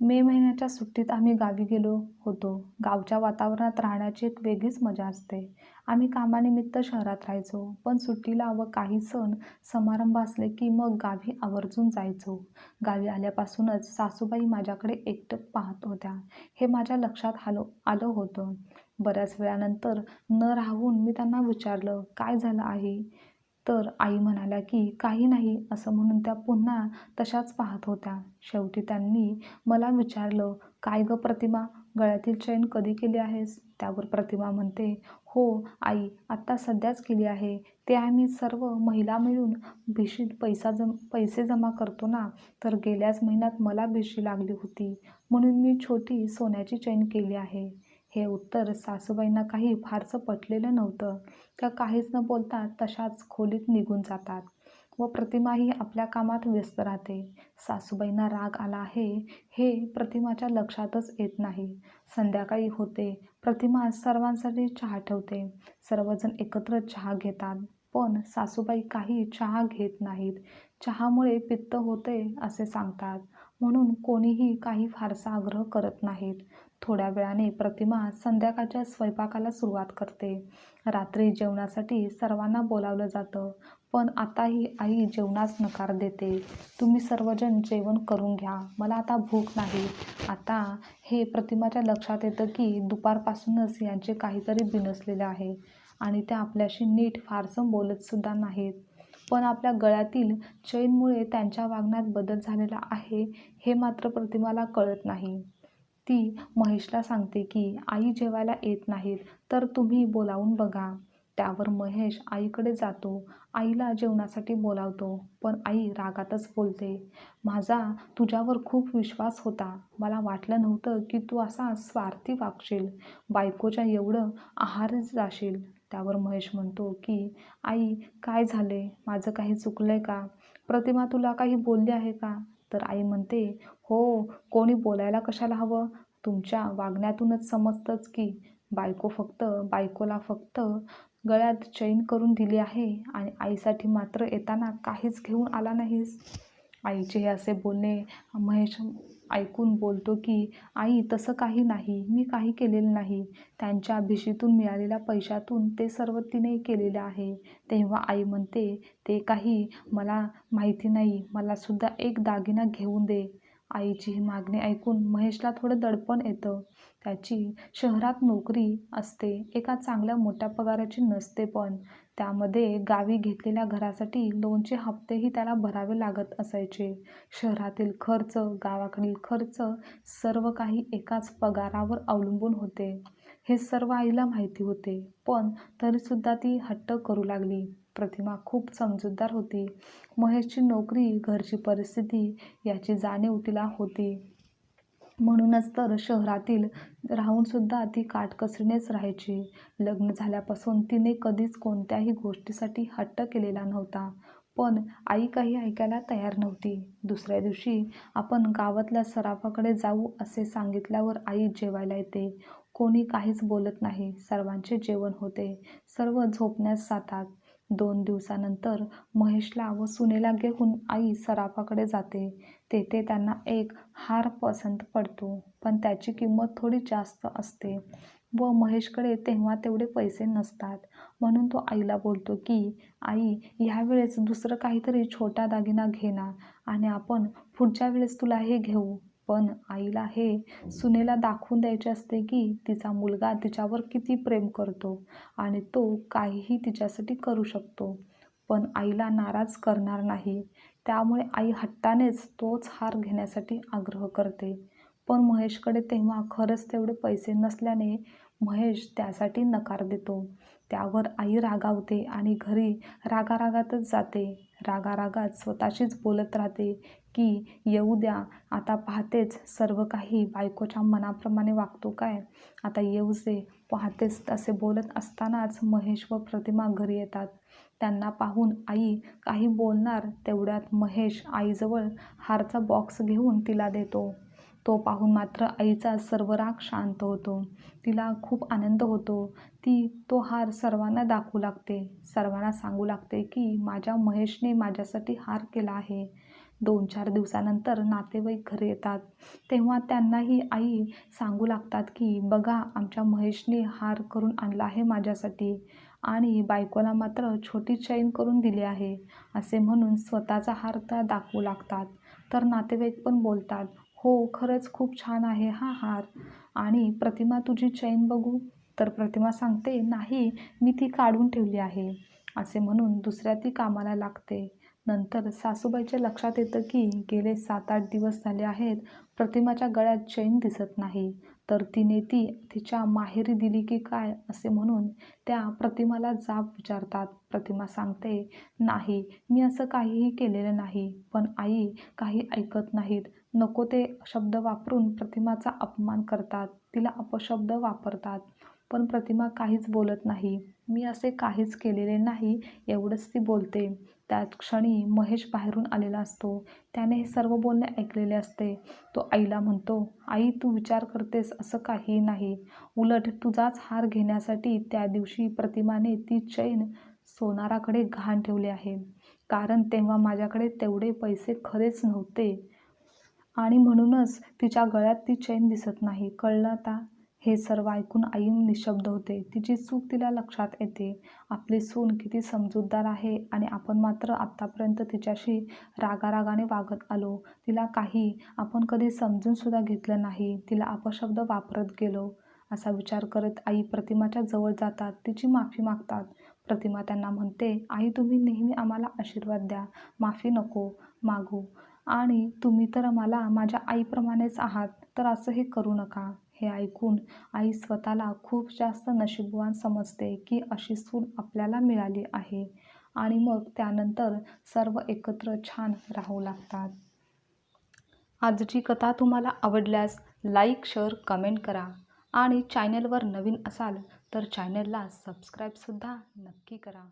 मे महिन्याच्या सुट्टीत आम्ही गावी गेलो होतो. गावच्या वातावरणात राहण्याची एक वेगळीच मजा असते. आम्ही कामानिमित्त शहरात राहायचो पण सुट्टीला व काही सण समारंभ असले की मग गावी आवर्जून जायचो. गावी आल्यापासूनच सासूबाई माझ्याकडे एकटक पाहत होत्या. हे माझ्या लक्षात आलो आलं होतं. बऱ्याच वेळानंतर न राहून मी त्यांना विचारलं काय झालं आहे? तर आई म्हणाल्या की काही नाही असं म्हणून त्या पुन्हा तशाच पाहत होत्या. शेवटी त्यांनी मला विचारलं काय गं प्रतिमा? गळ्यातील चैन कधी केली आहेस? त्यावर प्रतिमा म्हणते हो आई आत्ता सध्याच केली आहे. ते आम्ही सर्व महिला मिळून भिशीत पैसा जम पैसे जमा करतो ना तर गेल्याच महिन्यात मला भिशी लागली होती. म्हणून मी छोटी सोन्याची चैन केली आहे. हे उत्तर सासूबाईंना काही फारसं पटलेलं नव्हतं. त्या काहीच न बोलता तशाच खोलीत निघून जातात व प्रतिमाही आपल्या कामात व्यस्त राहते. सासूबाईंना राग आला आहे हे प्रतिमाच्या लक्षातच येत नाही. संध्याकाळी होते प्रतिमा सर्वांसाठी चहा ठेवते. सर्वजण एकत्र चहा घेतात पण सासूबाई काही चहा घेत नाहीत. चहामुळे पित्त होते असे सांगतात म्हणून कोणीही काही फारसा आग्रह करत नाहीत. थोड्या वेळाने प्रतिमा संध्याकाळच्या स्वयंपाकाला सुरुवात करते. रात्री जेवणासाठी सर्वांना बोलावलं जातं पण आताही आई जेवणास नकार देते. तुम्ही सर्वजण जेवण करून घ्या मला आता भूक नाही. आता हे प्रतिमाच्या लक्षात येतं की दुपारपासूनच यांचे काहीतरी बिनसलेले आहे आणि त्या आपल्याशी नीट फारसं बोलतसुद्धा नाहीत. पण आपल्या गळ्यातील चैनमुळे त्यांच्या वागण्यात बदल झालेला आहे हे मात्र प्रतिमाला कळत नाही. ती महेशला सांगते की आई जेवायला येत नाहीत तर तुम्ही बोलावून बघा. त्यावर महेश आईकडे जातो. आईला जेवणासाठी बोलावतो पण आई रागातच बोलते. माझा तुझ्यावर खूप विश्वास होता. मला वाटलं नव्हतं की तू असा स्वार्थी वागशील. बायकोच्या एवढं आहार जाशील. त्यावर महेश म्हणतो की आई काय झाले? माझं काही चुकलं आहे का? प्रतिमा तुला काही बोलली आहे का? तर आई म्हणते हो कोणी बोलायला कशाला हवं? तुमच्या वागण्यातूनच समजतंच की बायको फक्त बायकोला फक्त गळ्यात चैन करून दिली आहे आणि आईसाठी मात्र येताना काहीच घेऊन आला नाहीस. आईचे हे असे बोलणे महेश ऐकून बोलतो की आई तसं काही नाही. मी काही केलेलं नाही. त्यांच्या भिशीतून मिळालेल्या पैशातून ते सर्व तिने केलेलं आहे. तेव्हा आई म्हणते ते काही मला माहिती नाही. मला सुद्धा एक दागिना घेऊन दे. आईची ही मागणी ऐकून महेशला थोडं दडपण येतं. त्याची शहरात नोकरी असते. एका चांगल्या मोठ्या पगाराची नसते पण. त्यामध्ये गावी घेतलेल्या घरासाठी लोनचे हप्तेही त्याला भरावे लागत असायचे. शहरातील खर्च गावाकडील खर्च सर्व काही एकाच पगारावर अवलंबून होते. हे सर्व आईला माहिती होते पण तरीसुद्धा ती हट्ट करू लागली. प्रतिमा खूप समजूतदार होती. महेशची नोकरी घरची परिस्थिती याची जाणीव तिला होती. म्हणूनच तर शहरातील राहूनसुद्धा ती काटकसरीनेच राहायची. लग्न झाल्यापासून तिने कधीच कोणत्याही गोष्टीसाठी हट्ट केलेला नव्हता. पण आई काही ऐकायला तयार नव्हती. दुसऱ्या दिवशी आपण गावातल्या सराफाकडे जाऊ असे सांगितल्यावर आई जेवायला येते. कोणी काहीच बोलत नाही. सर्वांचे जेवण होते. सर्व झोपण्यास जातात. दोन दिवसानंतर महेशला व सुनेला घेऊन आई सराफाकडे जाते. तेथे त्यांना एक हार पसंत पडतो पण त्याची किंमत थोडी जास्त असते व महेशकडे तेव्हा तेवढे पैसे नसतात. म्हणून तो आईला बोलतो की आई ह्यावेळेस दुसरं काहीतरी छोटा दागिना घे ना आणि आपण पुढच्या वेळेस तुला हे घेऊ. पण आईला हे सुनेला दाखवून द्यायचे असते की तिचा मुलगा तिच्यावर किती प्रेम करतो आणि तो काहीही तिच्यासाठी करू शकतो. पण आईला नाराज करणार नाही. त्यामुळे आई हट्टानेच तोच हार घेण्यासाठी आग्रह करते. पण महेशकडे तेव्हा खरंच तेवढे पैसे नसल्याने महेश त्यासाठी नकार देतो. त्यावर आई रागावते आणि घरी रागारागातच जाते. रागारागात स्वतःशीच बोलत राहते की येऊ द्या आता पाहतेच सर्व काही बायकोच्या मनाप्रमाणे वागतो काय? आता येऊच दे पाहतेच असे बोलत असतानाच महेश व प्रतिमा घरी येतात. त्यांना पाहून आई काही बोलणार तेवढ्यात महेश आईजवळ हारचा बॉक्स घेऊन तिला देतो. तो पाहून मात्र आईचा सर्व राग शांत होतो. तिला खूप आनंद होतो. ती तो हार सर्वांना दाखवू लागते. सर्वांना सांगू लागते की माझ्या महेशने माझ्यासाठी हार केला आहे. दोन चार दिवसानंतर नातेवाईक घरी येतात. तेव्हा त्यांनाही आई सांगू लागतात की बघा आमच्या महेशने हार करून आणला आहे माझ्यासाठी आणि बायकोला मात्र छोटी चैन करून दिली आहे असे म्हणून स्वतःचा हार त्या दाखवू लागतात. तर नातेवाईक पण बोलतात हो खरंच खूप छान आहे हा हार आणि प्रतिमा तुझी चैन बघू. तर प्रतिमा सांगते नाही मी ती काढून ठेवली आहे असे म्हणून दुसऱ्या ती कामाला लागते. नंतर सासूबाईच्या लक्षात येतं की गेले सात आठ दिवस झाले आहेत. प्रतिमाच्या गळ्यात चैन दिसत नाही. तर तिने ती तिच्या माहेरी दिली की काय असे म्हणून त्या प्रतिमाला जाब विचारतात. प्रतिमा सांगते नाही मी असं काहीही केलेलं नाही पण आई काही ऐकत नाहीत. नको ते शब्द वापरून प्रतिमाचा अपमान करतात. तिला अपशब्द वापरतात. पण प्रतिमा काहीच बोलत नाही. मी असे काहीच केलेले नाही एवढंच ती बोलते. त्याच क्षणी महेश बाहेरून आलेला असतो. त्याने हे सर्व बोलणे ऐकलेले असते. तो आईला म्हणतो आई तू विचार करतेस असं काही नाही. उलट तुझाच हार घेण्यासाठी त्या दिवशी प्रतिमाने ती चैन सोनाराकडे घाण ठेवली आहे. कारण तेव्हा माझ्याकडे तेवढे पैसे खरेच नव्हते. आणि म्हणूनच तिच्या गळ्यात ती चैन दिसत नाही. कळलं आता? हे सर्व ऐकून आई निशब्द होते. तिची चूक तिला लक्षात येते. आपली सून किती समजूतदार आहे आणि आपण मात्र आत्तापर्यंत तिच्याशी रागारागाने वागत आलो. तिला काही आपण कधी समजूनसुद्धा घेतलं नाही. तिला अपशब्द वापरत गेलो. असा विचार करत आई प्रतिमाच्या जवळ जातात. तिची माफी मागतात. प्रतिमा त्यांना म्हणते आई तुम्ही नेहमी आम्हाला आशीर्वाद द्या. माफी नको मागू. आणि तुम्ही तर मला माझ्या आईप्रमाणेच आहात. तर असं हे करू नका. हे ऐकून आई स्वतःला खूप जास्त नशीबवान समजते की अशी सून आपल्याला मिळाली आहे. आणि मग त्यानंतर सर्व एकत्र छान राहू लागतात. आजची कथा तुम्हाला आवडल्यास लाईक शेअर कमेंट करा. आणि चॅनलवर नवीन असाल तर चॅनलला सबस्क्राईबसुद्धा नक्की करा.